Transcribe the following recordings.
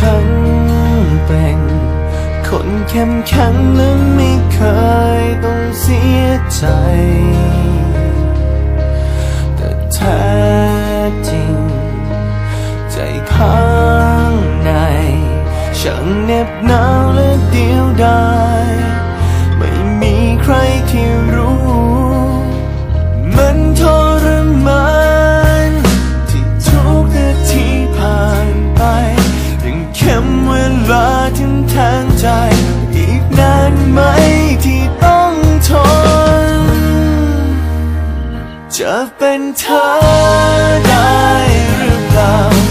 ฉันเป็นคนเข้มแข็งและไม่เคยต้องเสียใจ เป็นเธอได้หรือเปล่า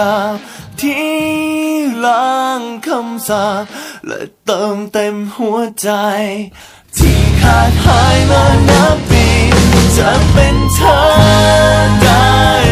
ราบที่ล้างคำสาปและเติมเต็มหัวใจ ที่ขาดหายมานับปีจะเป็นเธอได้